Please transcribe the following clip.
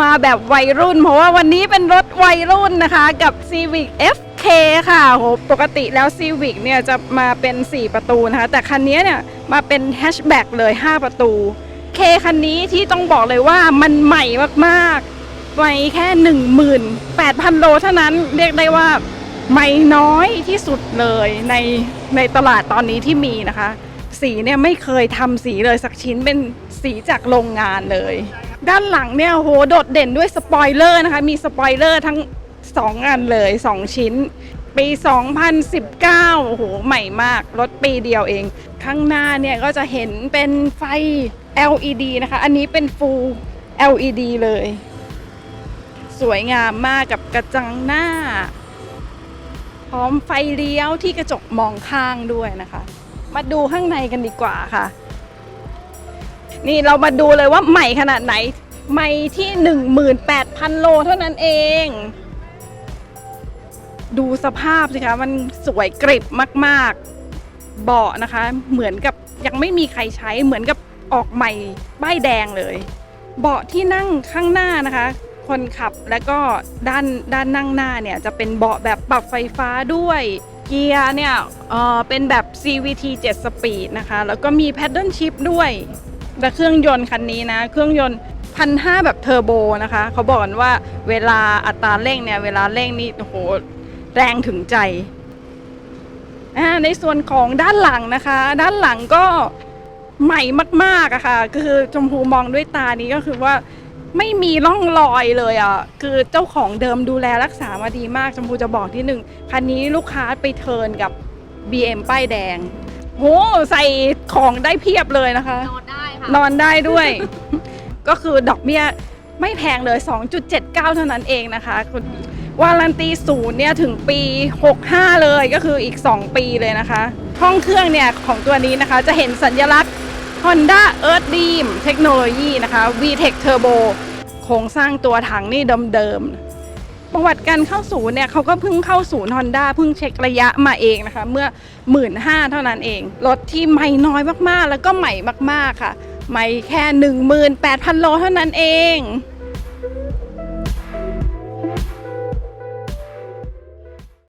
มาแบบวัยรุ่น เพราะว่าวันนี้เป็นรถวัยรุ่นนะคะกับ Civic FK ค่ะโหปกติแล้ว Civic เนี่ยจะมาเป็น 4 ประตูนะคะ แต่คันนี้เนี่ยมาเป็นแฮชแบ็กเลย 5 ประตู K คันนี้ที่ต้องบอกเลยว่ามันใหม่มากๆ ใหม่แค่ 18,000 โลเท่านั้นเรียกได้ว่าใหม่น้อยที่สุดเลยในในตลาดตอนนี้ที่มีนะคะ สีเนี่ยไม่เคยทำสีเลยสักชิ้นเป็นสีจากโรงงานเลย ด้านหลังเนี่ยโหโดดเด่นด้วยสปอยเลอร์นะคะ มีสปอยเลอร์ทั้ง 2 อันเลย 2 ชิ้น ปี 2019 โอ้โห ใหม่มาก รถปีเดียวเอง ข้างหน้าเนี่ยก็จะเห็นเป็นไฟ LED นะคะ อันนี้เป็น Full LED เลย สวยงามมากกับกระจังหน้า พร้อมไฟเลี้ยวที่กระจกมองข้างด้วยนะคะ มาดูข้างในกันดีกว่าค่ะ นี่เรามาดูเลยว่าใหม่ขนาดไหน ใหม่ที่ 18,000 โลเท่านั้นเอง ดูสภาพสิคะ มันสวยกริบมากๆ เบาะนะคะ เหมือนกับยังไม่มีใครใช้เหมือนกับออกใหม่ป้ายแดงเลย เบาะที่นั่งข้างหน้านะคะ คนขับและก็ด้านด้านนั่งหน้าเนี่ยจะเป็นเบาะแบบปรับไฟฟ้าด้วยเกียร์เนี่ยเออเป็นแบบ CVT 7 Speed นะคะ แล้วก็มี Paddle Shift ด้วย และเครื่องยนต์คันนี้นะ เครื่องยนต์พันห้าแบบเทอร์โบนะคะ เขาบอกกันว่าเวลาอัตราเร่งเนี่ย เวลาเร่งนี่โอ้โหแรงถึงใจอ่าในส่วนของด้านหลังนะคะ ด้านหลังก็ใหม่มากๆอะค่ะ คือชมพูมองด้วยตานี้ก็คือว่าไม่มีร่องรอยเลยอะคือเจ้าของเดิมดูแลรักษามาดีมากชมพูจะบอกที่หนึ่งคันนี้ลูกค้าไปเทิร์นกับ BM ป้ายแดง โห ใส่ของได้เพียบเลยนะคะนอน ค่ะ นอนได้ด้วย ก็คือดอกเบี้ยไม่แพงเลย 2.79 เท่านั้นเองนะคะคุณวารันตีศูนย์เนี่ยถึงปี 65 เลยก็คืออีก 2 ปีเลยนะคะ ห้องเครื่องเนี่ยของตัวนี้นะคะจะเห็นสัญลักษณ์ Honda Earth Dream เทคโนโลยีนะคะ VTEC Turbo โครงสร้างตัวถังนี่เดิมๆ ประวัติการเข้าศูนย์เนี่ยเขาก็เพิ่งเข้าศูนย์ Honda เพิ่งเช็คระยะมาเองนะคะ เมื่อ 1 5ื่นเท่านั้นเอง รถที่ใหม่น้อยมากๆ แล้วก็ใหม่มากๆค่ะ ไม่แค่ 18,000 โลเท่านั้นเอง